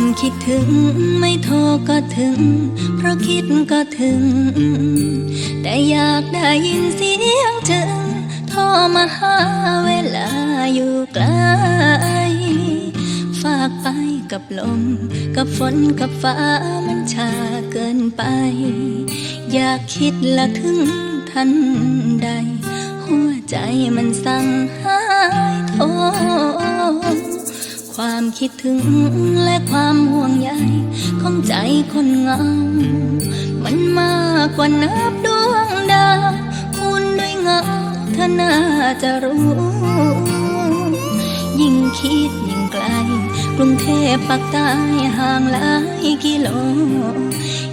ทำคิดถึงไม่โทรก็ถึง เพราะคิดก็ถึง แต่อยากได้ยินเสียงถึงโทรมาหาเวลาอยู่ไกล ฝากไปกับลม กับฝนกับฟ้ามันชาเกินไป อยากคิดละถึงทันใด หัวใจมันสั่งหายโทร คิดถึงและความห่วงใยของใจคนเงา มันมากกว่านับดวงดาวคุณด้วยเงาเธอน่าจะรู้ ยิ่งคิดยิ่งไกล กรุงเทพปากใต้ห่างหลายกิโล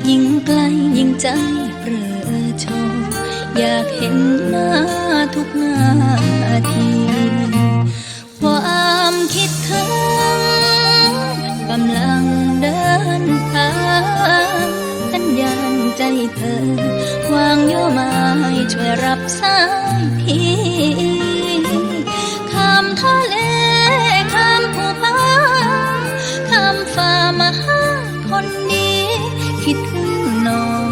ยิ่งไกลยิ่งใจเปรือชว์อยากเห็นหน้า ดินทางสัญญาณใจเธอ วางโยไม้ช่วยรับสายทีข้ามทะเลข้ามภูผาข้ามฟ้ามาหาคนดีคิดถึงน้อง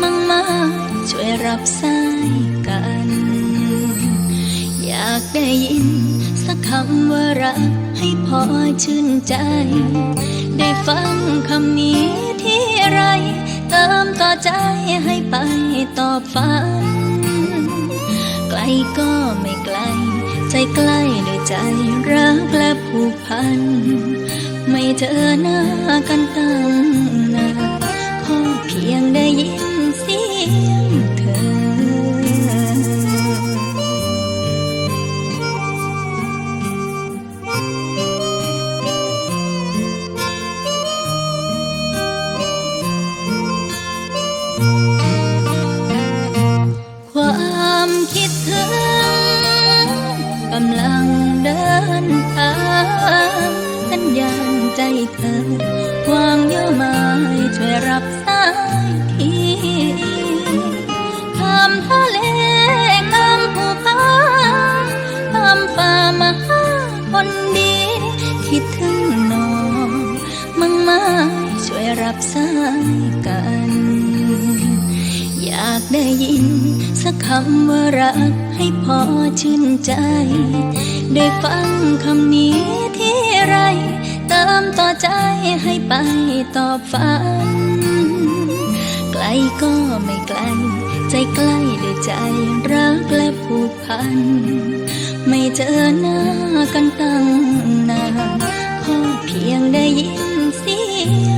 มั่งมาช่วยรับสายกัน อยากได้ยินสักคำว่ารักให้พอชื่นใจ ได้ฟังคำนี้ที่ไร เติมต่อใจให้ไปต่อฝัน ไกลก็ไม่ไกล ใจใกล้ด้วยใจรักและผูกพัน ไม่เจอหน้ากันตั้งนาน คิดถึงกำลังเดินทางสัญญาณใจเธอวางโยไม้ช่วยรับสายทีข้ามทะเลข้ามภูผาข้ามฟ้ามาหาคนดี คิดถึงน้องมั่งมาช่วยรับสายกัน ได้ยิน สักคำว่ารักให้พอชื่นใจ ได้ฟังคำนี้ที่ไร เติมต่อใจให้ไปตอบฝัน ไกลก็ไม่ไกล ใจใกล้ด้วยใจรักและผูกพัน ไม่เจอหน้ากันตั้งนานขอเพียงได้ยินเสีย